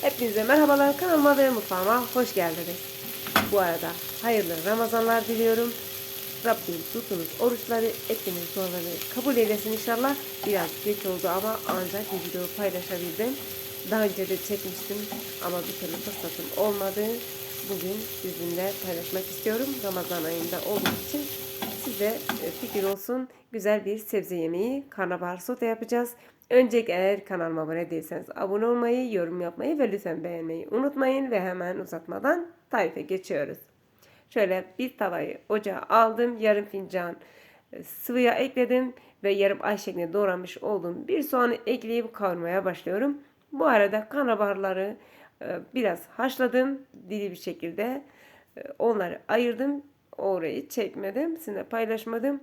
Hepinize merhabalar kanalıma ve mutfağıma hoş geldiniz. Bu arada hayırlı Ramazanlar diliyorum. Rabbim tuttuğunuz oruçları, ettiğiniz duaları kabul eylesin inşallah. Biraz geç oldu ama ancak bir video paylaşabildim. Daha önce de çekmiştim ama bir türlü fırsatım olmadı. Bugün sizinle paylaşmak istiyorum. Ramazan ayında olduğu için size e, fikir olsun. Güzel bir sebze yemeği karnabahar sote yapacağız. Öncelikle eğer kanalıma abone değilseniz abone olmayı, yorum yapmayı ve lütfen beğenmeyi unutmayın ve hemen uzatmadan tarife geçiyoruz. Şöyle bir tavayı ocağa aldım. Yarım fincan e, sıvı yağ ekledim ve yarım ay şeklinde doğramış olduğum bir soğanı ekleyip kavurmaya başlıyorum. Bu arada karnabaharları e, biraz haşladım. Diri bir şekilde onları ayırdım. Orayı çekmedim. Sizinle paylaşmadım.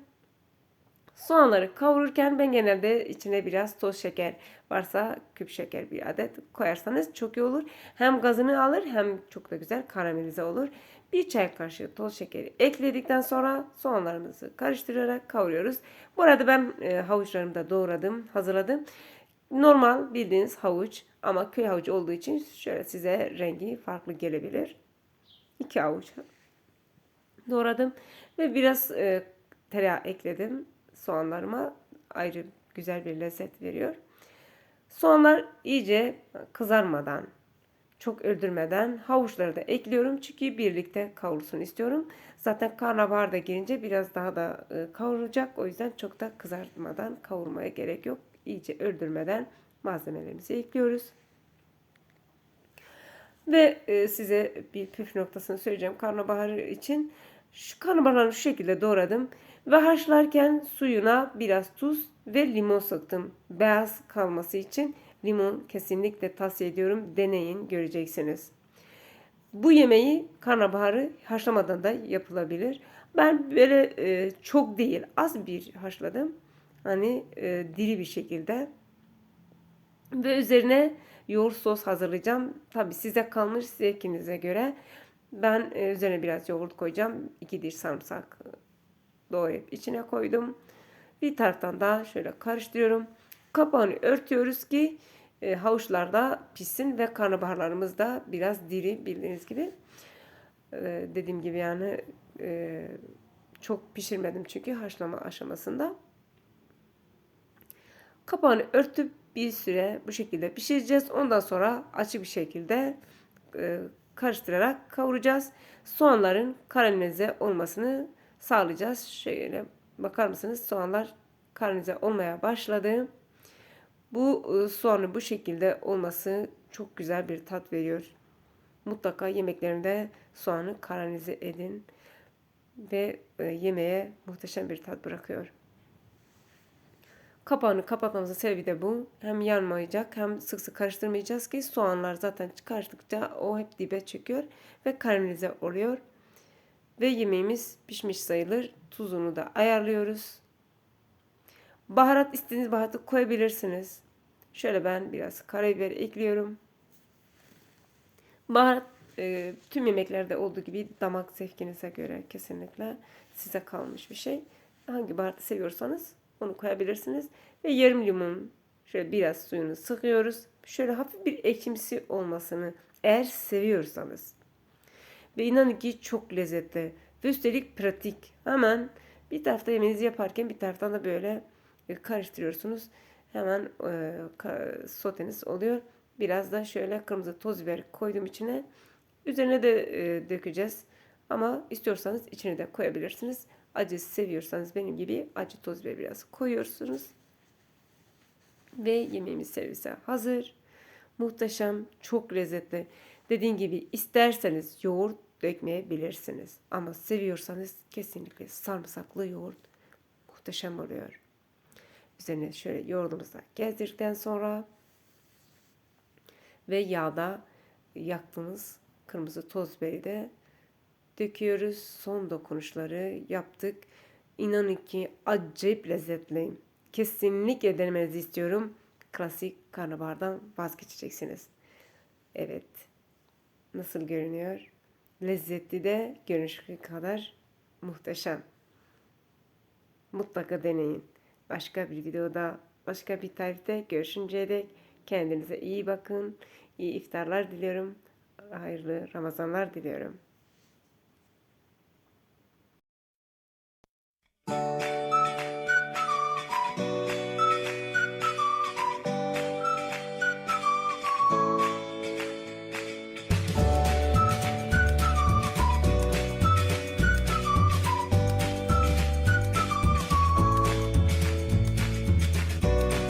Soğanları kavururken ben genelde içine biraz toz şeker varsa küp şeker bir adet koyarsanız çok iyi olur. Hem gazını alır hem çok da güzel karamelize olur. Bir çay kaşığı toz şekeri ekledikten sonra soğanlarımızı karıştırarak kavuruyoruz. Bu arada ben e, havuçlarımı da doğradım, hazırladım. Normal bildiğiniz havuç ama köy havucu olduğu için şöyle size rengi farklı gelebilir. İki havuç doğradım ve biraz e, tereyağı ekledim soğanlarıma ayrı güzel bir lezzet veriyor. Soğanlar iyice kızarmadan, çok öldürmeden havuçları da ekliyorum. Çünkü birlikte kavrulsun istiyorum. Zaten karnabahar da girince biraz daha da e, kavrulacak. O yüzden çok da kızartmadan kavurmaya gerek yok. İyice öldürmeden malzemelerimizi ekliyoruz. Ve e, size bir püf noktasını söyleyeceğim karnabahar için. Şu karnabaharları şu şekilde doğradım. Ve haşlarken suyuna biraz tuz ve limon sıktım. Beyaz kalması için limon kesinlikle tavsiye ediyorum. Deneyin göreceksiniz. Bu yemeği karnabaharı haşlamadan da yapılabilir. Ben böyle e, çok değil az bir haşladım. Hani e, diri bir şekilde. Ve üzerine yoğurt sos hazırlayacağım. Tabi size kalmış zevkinize göre. Ben e, üzerine biraz yoğurt koyacağım. 2 diş sarımsak doğrayıp içine koydum. Bir taraftan da şöyle karıştırıyorum. Kapağını örtüyoruz ki e, havuçlar da pişsin ve karnabaharlarımız da biraz diri bildiğiniz gibi. E, dediğim gibi yani e, çok pişirmedim çünkü haşlama aşamasında. Kapağını örtüp bir süre bu şekilde pişireceğiz. Ondan sonra açık bir şekilde e, karıştırarak kavuracağız. Soğanların karamelize olmasını sağlayacağız. Şöyle bakar mısınız? Soğanlar karamelize olmaya başladı. Bu e, soğanın bu şekilde olması çok güzel bir tat veriyor. Mutlaka yemeklerinde soğanı karamelize edin ve e, yemeğe muhteşem bir tat bırakıyor. Kapağını kapatmamızın sebebi de bu. Hem yanmayacak hem sık sık karıştırmayacağız ki soğanlar zaten karıştıkça o hep dibe çöküyor ve karamelize oluyor. Ve yemeğimiz pişmiş sayılır. Tuzunu da ayarlıyoruz. Baharat istediğiniz baharatı koyabilirsiniz. Şöyle ben biraz karabiber ekliyorum. Baharat e, tüm yemeklerde olduğu gibi damak zevkinize göre kesinlikle size kalmış bir şey. Hangi baharatı seviyorsanız onu koyabilirsiniz. Ve yarım limon şöyle biraz suyunu sıkıyoruz. Şöyle hafif bir ekşimsi olmasını eğer seviyorsanız. Ve inanın ki çok lezzetli. Ve üstelik pratik. Hemen bir tarafta yemeğinizi yaparken bir taraftan da böyle e, karıştırıyorsunuz. Hemen e, soteniz oluyor. Biraz da şöyle kırmızı toz biber koydum içine. Üzerine de e, dökeceğiz. Ama istiyorsanız içine de koyabilirsiniz. Acı seviyorsanız benim gibi acı toz biber biraz koyuyorsunuz. Ve yemeğimiz servise hazır. Muhteşem, çok lezzetli. Dediğim gibi isterseniz yoğurt dökmeyebilirsiniz. Ama seviyorsanız kesinlikle sarımsaklı yoğurt muhteşem oluyor. Üzerine şöyle yoğurdumuzu gezdirdikten sonra ve yağda yaktığımız kırmızı toz biberi de döküyoruz. Son dokunuşları yaptık. İnanın ki acayip lezzetli. Kesinlikle denemenizi istiyorum. Klasik karnabahardan vazgeçeceksiniz. Evet. Nasıl görünüyor? Lezzetli de görünüşü kadar muhteşem. Mutlaka deneyin. Başka bir videoda, başka bir tarifte görüşünceye dek Kendinize iyi bakın. İyi iftarlar diliyorum. Hayırlı Ramazanlar diliyorum.